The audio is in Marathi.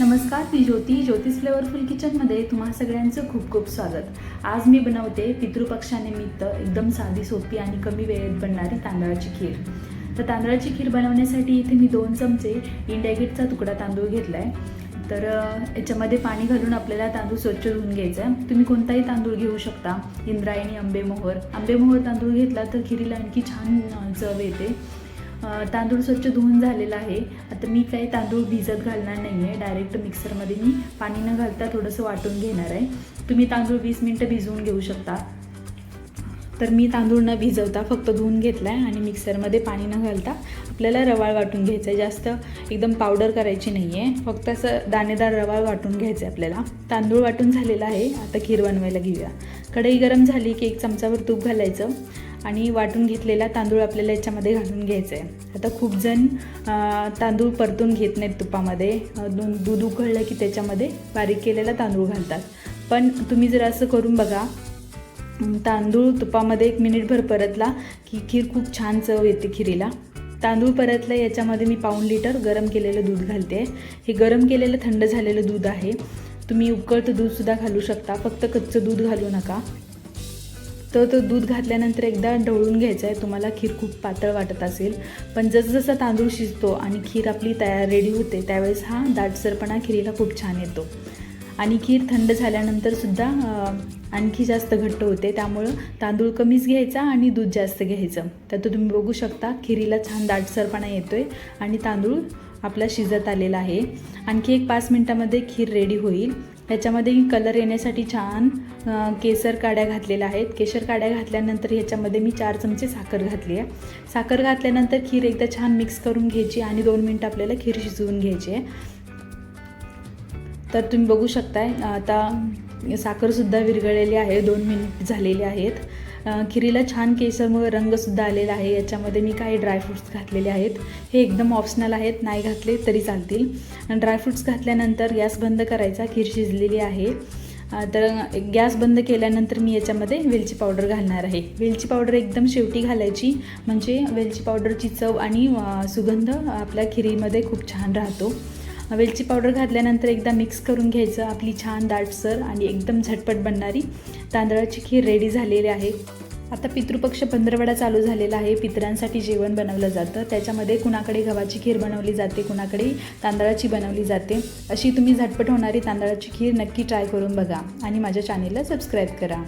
नमस्कार मी ज्योती ज्योतिष फ्लेवरफुल किचनमध्ये तुम्हा सगळ्यांचं खूप खूप स्वागत. आज मी बनवते पितृपक्षानिमित्त एकदम साधी सोपी आणि कमी वेळेत बनणारी तांदळाची खीर. तर तांदळाची खीर बनवण्यासाठी इथे मी दोन चमचे इंडिया गेटचा तुकडा तांदूळ घेतला आहे तर याच्यामध्ये पाणी घालून आपल्याला तांदूळ स्वच्छ धुवून घ्यायचा आहे तुम्ही कोणताही तांदूळ घेऊ शकता. इंद्रायणी आंबेमोहर. आंबेमोहर तांदूळ घेतला तर खिरीला आणखी छान चव येते. तांदूळ स्वच्छ धुवून झालेला आहे. आता मी काही तांदूळ भिजत घालणार नाही आहे डायरेक्ट मिक्सरमध्ये मी पाणी न घालता थोडंसं वाटून घेणार आहे. तुम्ही तांदूळ वीस मिनटं भिजवून घेऊ शकता. तर मी तांदूळ न भिजवता फक्त धुवून घेतला आहे आणि मिक्सरमध्ये पाणी न घालता आपल्याला रवाळ वाटून घ्यायचं आहे जास्त एकदम पावडर करायची नाही आहे फक्त असं दाणेदार रवाळ वाटून घ्यायचं आहे आपल्याला. तांदूळ वाटून झालेला आहे. आता खीर बनवायला घेऊया. कढई गरम झाली की एक चमचावर तूप घालायचं. आणि वाटून घेतलेला तांदूळ आपल्याला याच्यामध्ये घालून घ्यायचं आहे आता खूप जण तांदूळ परतून घेत नाहीत तुपामध्ये. दूध दूध उकळलं की त्याच्यामध्ये बारीक केलेला तांदूळ घालतात. पण तुम्ही जर असं करून बघा तांदूळ तुपामध्ये एक मिनिटभर परतला की खीर खूप छान चव येते खिरीला. तांदूळ परतलं याच्यामध्ये मी पाऊण लिटर गरम केलेलं दूध घालते. हे गरम केलेलं थंड झालेलं दूध आहे. तुम्ही उकळतं दूधसुद्धा घालू शकता. फक्त कच्चं दूध घालू नका. तर तो दूध घातल्यानंतर एकदा ढवळून घ्यायचं आहे तुम्हाला खीर खूप पातळ वाटत असेल. पण जसजसा तांदूळ शिजतो आणि खीर आपली तयार रेडी होते त्यावेळेस हा दाटसरपणा खिरीला खूप छान येतो. आणि खीर थंड झाल्यानंतर सुद्धा आणखी जास्त घट्ट होते. त्यामुळं तांदूळ कमीच घ्यायचा आणि दूध जास्त घ्यायचं. तर तो तुम्ही बघू शकता खिरीला छान दाटसरपणा येतो आहे आणि तांदूळ आपला शिजत आलेला आहे. आणखी एक पाच मिनटामध्ये खीर रेडी होईल. ह्याच्यामध्ये कलर येण्यासाठी छान केसर काड्या घातलेल्या आहेत. केशर काड्या घातल्यानंतर ह्याच्यामध्ये मी चार चमचे साखर घातली आहे. साखर घातल्यानंतर खीर एकदा छान मिक्स करून घ्यायची आणि दोन मिनटं आपल्याला खीर शिजवून घ्यायची आहे. तर तुम्ही बघू शकताय आता साखरसुद्धा विरघळलेली आहे दोन मिनिट झालेले आहेत. खिरीला छान केसरमुळे रंगसुद्धा आलेला आहे. याच्यामध्ये मी काही ड्रायफ्रूट्स घातलेले आहेत. हे एकदम ऑप्शनल आहेत. नाही घातले तरी चालतील. ड्रायफ्रूट्स घातल्यानंतर गॅस बंद करायचा. खीर शिजलेली आहे. तर गॅस बंद केल्यानंतर मी याच्यामध्ये वेलची पावडर घालणार आहे. वेलची पावडर एकदम शेवटी घालायची. म्हणजे वेलची पावडरची चव आणि सुगंध आपल्या खिरीमध्ये खूप छान राहतो. वेलची पावडर घातल्यानंतर एकदा मिक्स करून घ्यायचं. आपली छान दाटसर आणि एकदम झटपट बनणारी तांदळाची खीर रेडी झालेली आहे. आता पितृपक्ष पंधरवडा चालू झालेला आहे. पितरांसाठी जेवण बनवलं जातं. त्याच्यामध्ये कुणाकडे गव्हाची खीर बनवली जाते कुणाकडे तांदळाची बनवली जाते अशी तुम्ही झटपट होणारी तांदळाची खीर नक्की ट्राय करून बघा. आणि माझ्या चॅनेलला सबस्क्राईब करा.